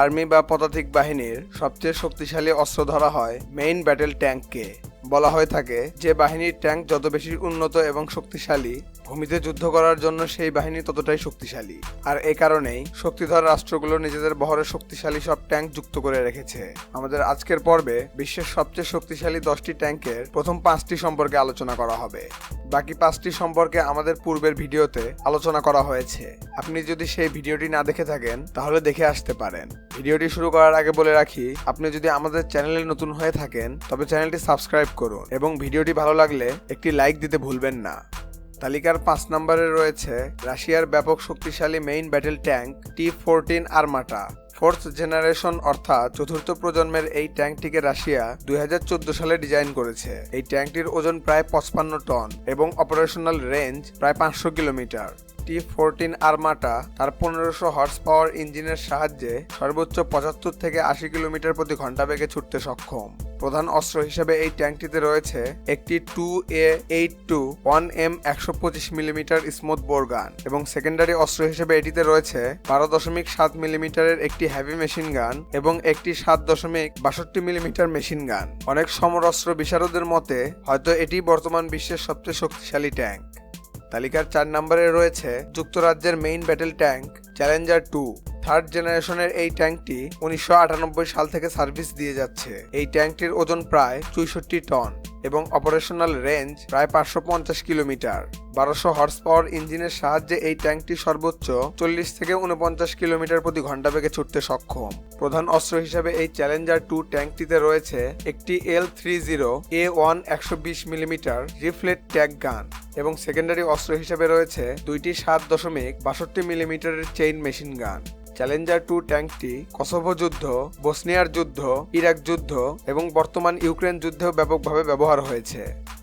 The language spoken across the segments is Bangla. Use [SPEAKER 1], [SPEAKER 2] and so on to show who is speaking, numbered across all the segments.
[SPEAKER 1] আর্মি বা পদাতিক বাহিনীর সবচেয়ে শক্তিশালী অস্ত্র ধরা হয় মেইন ব্যাটেল ট্যাঙ্ককে। বলা হয়ে থাকে যে বাহিনীর ট্যাঙ্ক যত বেশি উন্নত এবং শক্তিশালী ভূমিতে যুদ্ধ করার জন্য সেই বাহিনী ততটাই শক্তিশালী। আর এই কারণেই শক্তিধর রাষ্ট্রগুলো নিজেদের বহরে শক্তিশালী সব ট্যাঙ্ক যুক্ত করে রেখেছে। আমাদের আজকের পর্বে বিশ্বের সবচেয়ে শক্তিশালী দশটি ট্যাঙ্কের প্রথম পাঁচটি সম্পর্কে আলোচনা করা হবে। বাকি পাঁচটি সম্পর্কে আমাদের পূর্বের ভিডিওতে আলোচনা করা হয়েছে। আপনি যদি সেই ভিডিওটি না দেখে থাকেন, তাহলে দেখে আসতে পারেন। ভিডিওটি শুরু করার আগে বলে রাখি, আপনি যদি আমাদের চ্যানেলে নতুন হয়ে থাকেন, তবে চ্যানেলটি সাবস্ক্রাইব করুন এবং ভিডিওটি ভালো লাগলে একটি লাইক দিতে ভুলবেন না। তালিকার পাঁচ নম্বরে রয়েছে রাশিয়ার ব্যাপক শক্তিশালী main battle tank T fourteen Armata fourth generation অর্থাৎ চতুর্থ প্রজন্মের এই ট্যাঙ্কটিকে রাশিয়া দুই হাজার চোদ্দ সালে ডিজাইন করেছে। এই ট্যাঙ্কটির ওজন প্রায় পঁচপান্ন টন এবং অপারেশনাল রেঞ্জ প্রায় পাঁচশো কিলোমিটার। টি ফোরটিন আর্মাটা তার পনেরোশো হর্স পাওয়ার ইঞ্জিনের সাহায্যে সর্বোচ্চ পঁচাত্তর থেকে আশি কিলোমিটার প্রতি ঘণ্টা বেগে ছুটতে সক্ষম। প্রধান অস্ত্র হিসেবে এই ট্যাঙ্কটিতে রয়েছে একটি two A eight two one M একশো পঁচিশ মিলিমিটার স্মুথ বোর গান এবং সেকেন্ডারি অস্ত্র হিসেবে এটিতে রয়েছে বারো দশমিক সাত মিলিমিটারের একটি হ্যাভি মেশিন গান এবং একটি সাত দশমিক বাষট্টি মিলিমিটার মেশিন গান। অনেক সমরাস্ত্র বিশারদের মতে, হয়তো এটি বর্তমান বিশ্বের সবচেয়ে শক্তিশালী ট্যাঙ্ক। তালিকার চার নম্বরে রয়েছে যুক্তরাজ্যের main battle tank, Challenger two. Third জেনারেশনের এই ট্যাঙ্কটি উনিশশো আটানব্বই সাল থেকে সার্ভিস দিয়ে যাচ্ছে। এই ট্যাঙ্কটির ওজন প্রায় চৌষট্টি টন এবং অপারেশনাল রেঞ্জ প্রায় পাঁচশো পঞ্চাশ কিলোমিটার। বারোশো হর্স পাওয়ার ইঞ্জিনের সাহায্যে এই ট্যাঙ্কটি সর্বোচ্চ চল্লিশ থেকে উনপঞ্চাশ কিলোমিটার প্রতি ঘণ্টা বেগে ছুটতে সক্ষম। প্রধান অস্ত্র হিসেবে এই চ্যালেঞ্জার টু ট্যাঙ্কটিতে রয়েছে একটি L three zero A one একশো বিশ মিলিমিটার রিফ্লেট ট্যাঙ্ক গান এবং সেকেন্ডারি অস্ত্র হিসেবে রয়েছে দুইটি সাত দশমিক বাষট্টি মিলিমিটারের chain machine gun. Challenger two ট্যাঙ্কটি Kosovo যুদ্ধ, বসনিয়ার যুদ্ধ, ইরাক যুদ্ধ এবং বর্তমান ইউক্রেন যুদ্ধেও ব্যাপকভাবে ব্যবহার হয়েছে।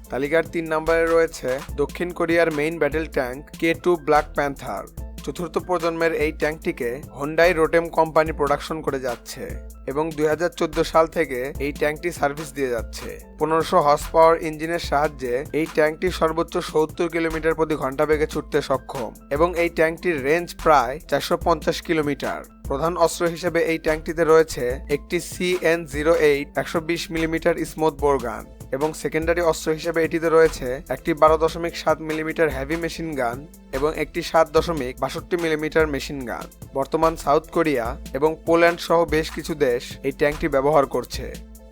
[SPEAKER 1] তালিকার তিন নম্বরে রয়েছে দক্ষিণ কোরিয়ার main battle tank K two black panther. চতুর্থ প্রজন্মের এই ট্যাঙ্কটিকে হোন্ডাই রোটেম কোম্পানি প্রোডাকশন করে যাচ্ছে এবং দুই হাজার চোদ্দ সাল থেকে এই ট্যাঙ্কটি সার্ভিস দিয়ে যাচ্ছে। পনেরোশো হর্স পাওয়ার ইঞ্জিনের সাহায্যে এই ট্যাঙ্কটি সর্বোচ্চ সত্তর কিলোমিটার প্রতি ঘণ্টা বেগে ছুটতে সক্ষম এবং এই ট্যাঙ্কটির রেঞ্জ প্রায় চারশো পঞ্চাশ কিলোমিটার। প্রধান অস্ত্র হিসেবে এই ট্যাঙ্কটিতে রয়েছে একটি সিএন জিরো এইট একশো বিশ মিলিমিটার স্মুথ বোরগান এবং সেকেন্ডারি অস্ত্র হিসেবে এটিতে রয়েছে একটি বারো দশমিক সাত মিলিমিটার হেভি মেশিন গান এবং একটি সাত দশমিক বাষট্টি মিলিমিটার মেশিন গান বর্তমান সাউথ কোরিয়া এবং পোল্যান্ড সহ বেশ কিছু দেশ এই ট্যাঙ্কটি ব্যবহার করছে।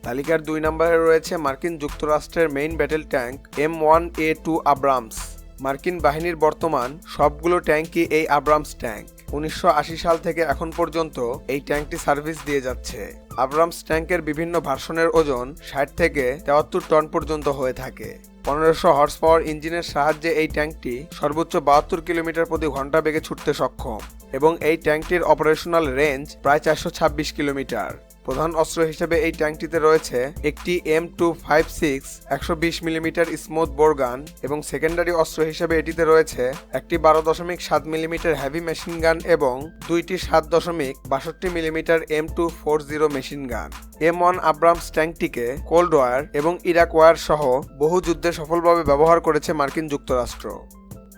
[SPEAKER 1] তালিকার দুই নম্বরে রয়েছে মার্কিন যুক্তরাষ্ট্রের main battle tank M one A two Abrams মার্কিন বাহিনীর বর্তমান সবগুলো ট্যাঙ্কই এই আব্রামস ট্যাঙ্ক উনিশশো আশি সাল থেকে এখন পর্যন্ত এই ট্যাঙ্কটি সার্ভিস দিয়ে যাচ্ছে। আব্রামস ট্যাঙ্কের বিভিন্ন ভার্সনের ওজন ষাট থেকে তেয়াত্তর টন পর্যন্ত হয়ে থাকে। পনেরোশো হর্স পাওয়ার ইঞ্জিনের সাহায্যে এই ট্যাঙ্কটি সর্বোচ্চ বাহাত্তর কিলোমিটার প্রতি ঘণ্টা বেগে ছুটতে সক্ষম এবং এই ট্যাঙ্কটির অপারেশনাল রেঞ্জ প্রায় চারশো ছাব্বিশ কিলোমিটার। প্রধান অস্ত্র হিসেবে এই ট্যাঙ্কটিতে রয়েছে একটি এম টু ফাইভ সিক্স একশো বিশ মিলিমিটার স্মুথ বোরগান এবং সেকেন্ডারি অস্ত্র হিসেবে এটিতে রয়েছে একটি বারো দশমিক সাত মিলিমিটার হেভি মেশিন গান এবং দুইটি সাত দশমিক বাষট্টি millimetre M two four zero machine gun M one Abrams ট্যাঙ্কটিকে cold war এবং ইরাক ওয়ার সহ বহু যুদ্ধে সফলভাবে ব্যবহার করেছে মার্কিন যুক্তরাষ্ট্র।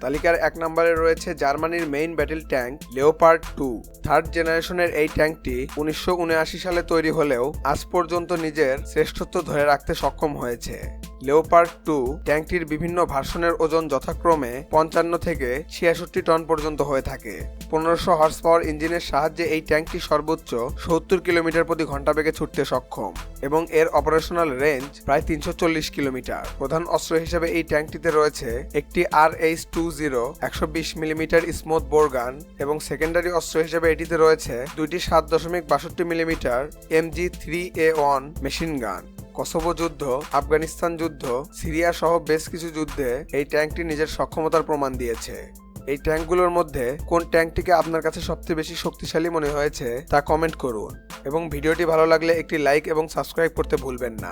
[SPEAKER 1] তালিকার এক নম্বরে রয়েছে জার্মানির main battle tank Leopard two third জেনারেশনের এই ট্যাঙ্কটি উনিশশো উনআশি সালে তৈরি হলেও আজ পর্যন্ত নিজের শ্রেষ্ঠত্ব ধরে রাখতে সক্ষম হয়েছে। লেওপার্ড টু ট্যাঙ্কটির বিভিন্ন ভার্সনের ওজন যথাক্রমে পঞ্চান্ন থেকে ছিয়াষট্টি টন পর্যন্ত হয়ে থাকে। পনেরোশো হর্স পাওয়ার ইঞ্জিনের সাহায্যে এই ট্যাঙ্কটি সর্বোচ্চ সত্তর কিলোমিটার প্রতি ঘণ্টা বেগে ছুটতে সক্ষম এবং এর অপারেশনাল রেঞ্জ প্রায় তিনশো চল্লিশ কিলোমিটার। প্রধান অস্ত্র হিসেবে এই ট্যাঙ্কটিতে রয়েছে একটি আর এইচ টু জিরো একশো বিশ মিলিমিটার স্মুথ বোরগান এবং সেকেন্ডারি অস্ত্র হিসেবে এটিতে রয়েছে দুইটি সাত দশমিক বাষট্টি millimetre MG three A one machine gun Kosovo যুদ্ধ, আফগানিস্তান যুদ্ধ, সিরিয়া সহ বেশ কিছু যুদ্ধে এই ট্যাঙ্কটি নিজের সক্ষমতার প্রমাণ দিয়েছে। এই ট্যাঙ্কগুলোর মধ্যে কোন ট্যাঙ্কটিকে আপনার কাছে সবচেয়ে বেশি শক্তিশালী মনে হয়েছে তা কমেন্ট করুন। এবং ভিডিওটি ভালো লাগলে একটি লাইক এবং সাবস্ক্রাইব করতে ভুলবেন না।